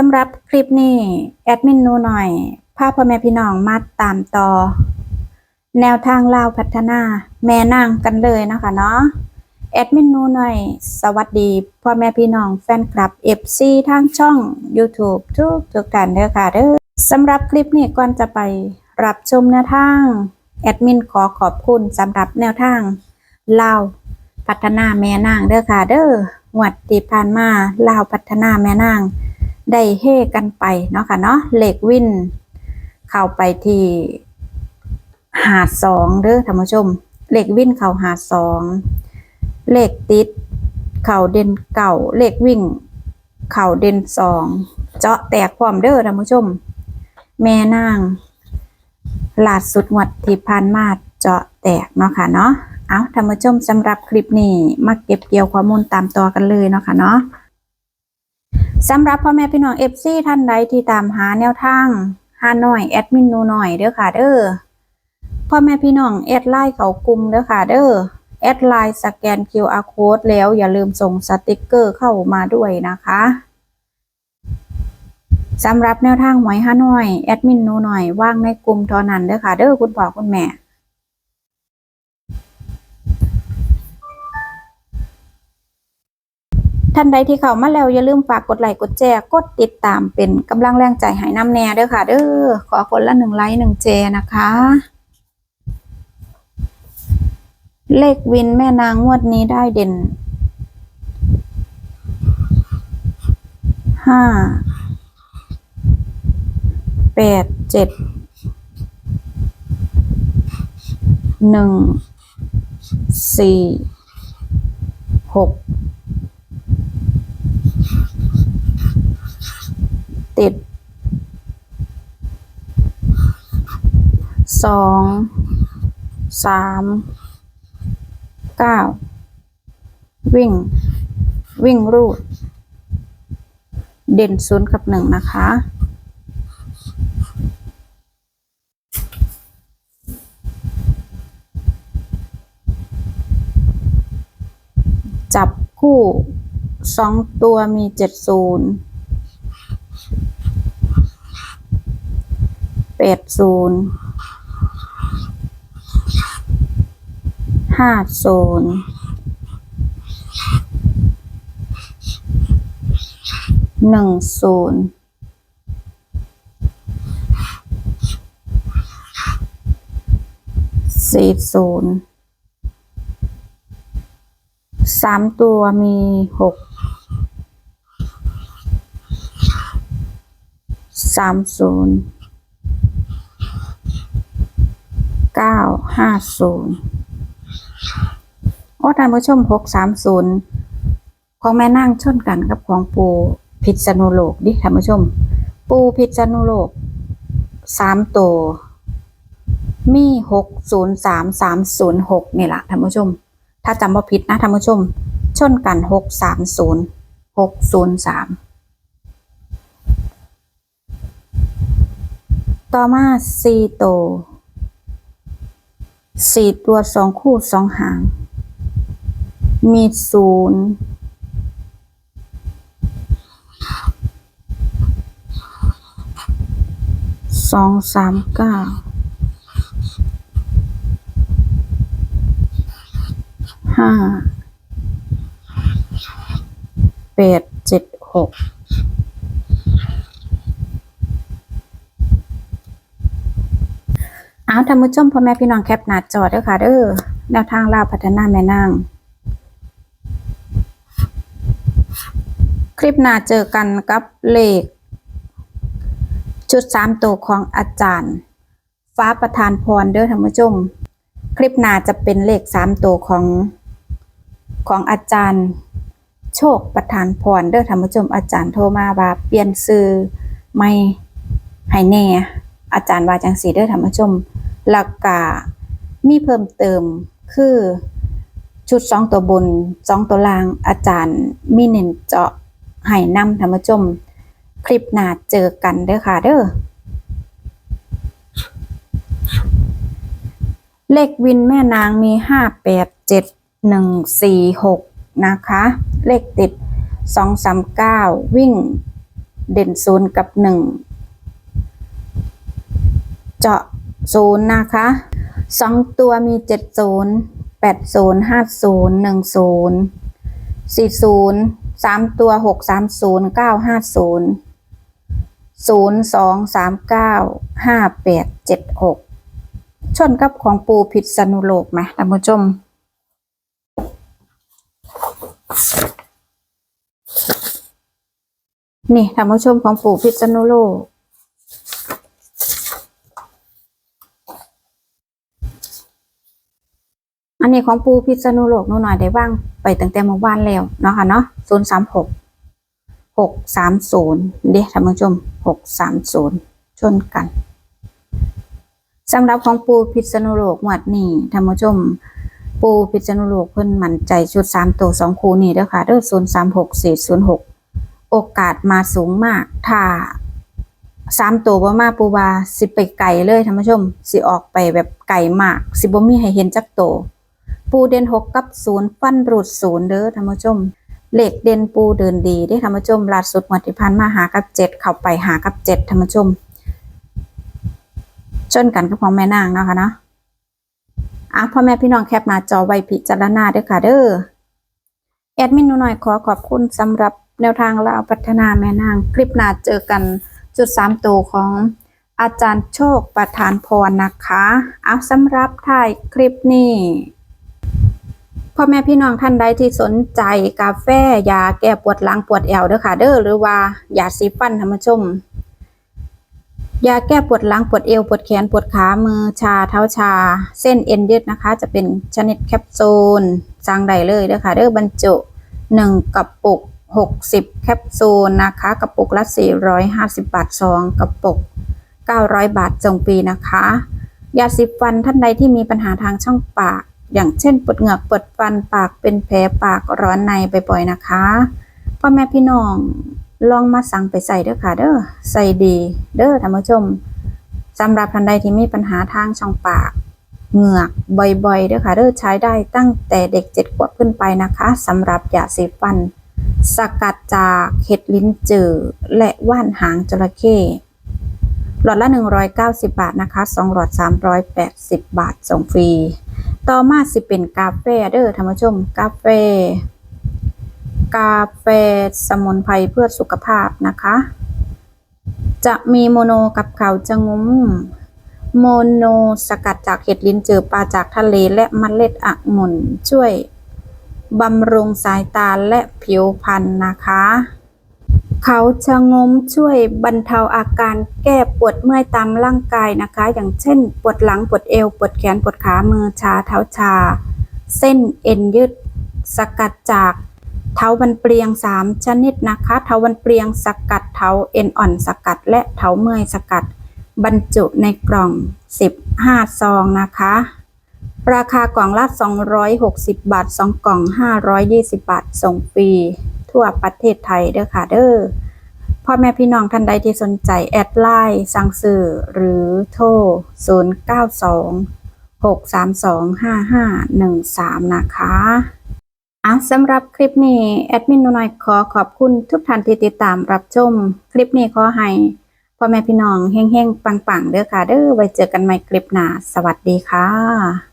สำหรับคลิปนี้ แอดมินนูหน่อยพาพ่อแม่พี่น้องมาตามต่อ แนวทางลาวพัฒนา แม่นางกันเลยนะคะเนาะแอดมินนูหน่อย สวัสดีพ่อแม่พี่น้องแฟนคลับ FC ทางช่อง YouTube ทุกทุกท่านเด้อค่ะเด้อสำหรับคลิปนี้ก่อนจะไปรับชมแนวทางแอดมินขอขอบคุณสำหรับแนวทางลาวพัฒนาแม่นางเด้อค่ะเด้องวดที่ผ่านมาลาวพัฒนาแม่นาง ได้เฮกันไปเนาะค่ะเนาะเหล็กวินเข้าไปที่หาดสองเด้อท่านผู้ชมเหล็กวินเข้าหาดสองเหล็กติด เข่าเด่นเก่าเหล็กวิ่ง เข่าเด่นสองเจาะแตกความเด้อท่านผู้ชม แม่นางลาดสุดงวดที่ผ่านมาเจาะแตกเนาะค่ะเนาะเอาท่านผู้ชมสำหรับคลิปนี้มาเก็บเกี่ยวข้อมูลตามต่อกันเลยเนาะค่ะเนาะ สำหรับพ่อแม่พี่น้องเอฟซีท่านใดที่ตามหาแนวทางหาหน่อยแอดมินนูหน่อยเด้อค่ะเด้อพ่อแม่พี่น้องแอดไลน์เขากลุ่มเด้อค่ะเด้อแอดไลน์สแกน QR code แล้วอย่าลืมส่งสติกเกอร์เข้ามาด้วยนะคะสำหรับแนวทางหวยฮานอยแอดมินนูหน่อยว่างในกลุ่มท่านั้นเด้อค่ะเด้อคุณพ่อคุณแม่ ท่านใดที่เข้ามาแล้วอย่าลืมฝากกดไลค์กดแชร์กดติดตามเป็นกำลังแรงใจให้น้ำแน่เด้อค่ะ เด้อขอคนละหนึ่งไลค์หนึ่งแชร์นะคะ เลขวินแม่นางงวดนี้ได้เด่นห้าแปดเจ็ดหนึ่งสี่หก ติดสองสามเก้าวิ่ง วิ่งรูด เด่นศูนย์กับหนึ่งนะคะ จับคู่สองตัวมีเจ็ดศูนย์ แปดศูนย์ห้าศูนย์หนึ่งศูนย์สี่ศูนย์สามตัวมีหกสามศูนย์ เก้าห้าศูนย์โอ้ท่านผู้ชมหกสามศูนย์ของแม่นั่งชนกันกับของปูพิษณุโลกดิท่านผู้ชม ปูพิษณุโลกสามตัวมีหกศูนย์สามสามศูนย์หกนี่แหละท่านผู้ชม ถ้าจำว่าผิดนะท่านผู้ชม ชนกันหกสามศูนย์หกศูนย์สามต่อมาสี่ตัว สี่ตัวสองคู่สองหาง มีศูนย์สองสามเก้าห้าแปดเจ็ดหก เอาท่านผู้ชมพ่อแม่พี่น้องแคปหน้าจอด้อค่ะ เด้อแนวทางลาวพัฒนาแม่นางคลิปหน้าเจอกันกับเลขชุดสามตัวของอาจารย์ ฟ้าประธานพรเด้อท่านผู้ชม คลิปหน้าจะเป็นเลขสามตัวของของอาจารย์ โชคประธานพรเด้อท่านผู้ชม อาจารย์โทรมาว่าเปลี่ยนซื้อไม่ให้แน่อาจารย์ว่าจังสีเด้อท่านผู้ชม แล้วก็มีเพิ่มเติมคือชุดสองตัวบนสองตัวล่างอาจารย์มีเน้นเจาะให้นำท่านผู้ชมคลิปหน้าเจอกันเด้อค่ะเด้อเลขวินแม่นางมีห้าแปดเจ็ดหนึ่งสี่หกนะคะ เลขติดสองสามเก้าวิ่งเด่นศูนย์กับหนึ่งเจาะ ศูนย์นะคะสองตัวมีเจ็ดศูนย์แปดศูนย์ห้าศูนย์หนึ่งศูนย์สี่ศูนย์สามตัวหกสามศูนย์เก้าห้าศูนย์ศูนย์สองสามเก้าห้าแปดเจ็ดหกชนกับของปูพิษณุโลกไหมท่านผู้ชมนี่ท่านผู้ชมของปู่พิษณุโลก อันนี้ของปูพิษณุโลกนูหน่อยได้ว่างไปตั้งแต่เมื่อวานแล้วเนาะค่ะเนาะศูนย์สามหกหกสามศูนย์เดี๋ยวท่านผู้ชมหกสามศูนย์ชนกันสำหรับของปูพิษณุโลกหมวดนี้ท่านผู้ชม ปูพิษณุโลกเพิ่นมั่นใจชุดสามตัวสองคูนี่เด้อค่ะเด้อศูนย์สามหกสี่ศูนย์หกโอกาสมาสูงมาก ถ้าสามตัวบ่มาปูวาสิไปไกลเลยท่านผู้ชม สิออกไปแบบไกลมาก สิบ่มีให้เห็นจักโตว ปูเด่นหกกับศูนย์ฟันรูดศูนย์เด้อท่านผู้ชมเหลขเด่นปูเดินดีได้อท่านผู้ชมล่าสุดงวดที่ผ่านมาหากับเจ็ดเข้าไปหากับเจ็ดท่านผู้ชมชนกันกับขอแม่นางนะคะเนาะอะพ่อแม่พี่น้องแคปหน้าจอไว้พิจารณาด้อค่ะเด้อแอดมินหนูหน่อยขอขอบคุณสำหรับแนวทางเราพัฒนาแม่นางคลิปหน้าเจอกันจุดสามตัวของอาจารย์โชคประธานพรนะคะ เอาสำหรับถ่ายคลิปนี้ พ่อแม่พี่น้องท่านใดที่สนใจกาแฟยาแก้ปวดหลังปวดแอวเด้อค่ะ เด้อหรือว่ายาสีฟันธรรมชมยาแก้ปวดหลังปวดเอวปวดแขนปวดขามือชาเท้าชา เส้นเอ็นยืดนะคะ จะเป็นชนิดแคปซูลสั่งได้เลยเด้อค่ะเด้อบรรจุหนึ่งกระปุกหกสิบแคปซูลนะคะกระปุกละสี่ร้อยห้าสิบบาทซองกระปุกเก้าร้อยบาทจงปีนะคะ ยาสีฟันท่านใดที่มีปัญหาทางช่องปาก อย่างเช่นปวดเหงือกปวดฟันปากเป็นแผลปากร้อนในบ่อยๆนะคะพ่อแม่พี่น้องลองมาสั่งไปใส่เด้อค่ะ เด้อใส่ดี เด้อท่านผู้ชมสำหรับท่านใดที่มีปัญหาทางช่องปากเหงือกบ่อยๆเด้อค่ะเด้อใช้ได้ตั้งแต่เด็กเจ็ดขวบขึ้นไปนะคะสำหรับยาสีฟัน สกัดจากเห็ดลิ้นจือและว่านหางจระเข้หลอดละ 190 บาทนะคะ2หลอด 380 บาทส่งฟรี ต่อมาสิเป็นกาแฟเด้อท่านผู้ชม กาแฟ กาแฟสมุนไพรเพื่อสุขภาพนะคะ จะมีโมโนกับเขาจะงุ้มโมโนสกัดจากเห็ดลิ้นจือปลาจากทะเลและเมล็ดองุ่นช่วยบำรุงสายตาและผิวพรรณนะคะ เขาชะงมช่วยบรรเทาอาการแก้ปวดเมื่อยตามร่างกายนะคะ อย่างเช่น ปวดหลังปวดเอว ปวดแขนปวดขามือชาเท้าชา เส้นเอ็นยืด สกัดจากเท้าวันเปลียง 3 ชนิดนะคะ เท้าวันเปลียงสกัดเท้าเอ็นอ่อนสกัด และเท้าเมื่อยสกัด บรรจุในกล่อง 15 ซองนะคะ ราคากล่องละ 260 บาท 2 กล่อง 520 บาทส่งฟรี ทั่วประเทศไทยเด้อค่ะเด้อพ่อแม่พี่น้องท่านใดที่สนใจ แอดไลน์สั่งซื้อหรือโทร 092 632 5513 นะคะอะสำหรับคลิปนี้ แอดมินหนูน้อยขอขอบคุณทุกท่านที่ติดตามรับชม คลิปนี้ขอให้พ่อแม่พี่น้องเฮงๆ ปังๆ เด้อค่ะ เด้อไว้เจอกันใหม่คลิปหน้า สวัสดีค่ะ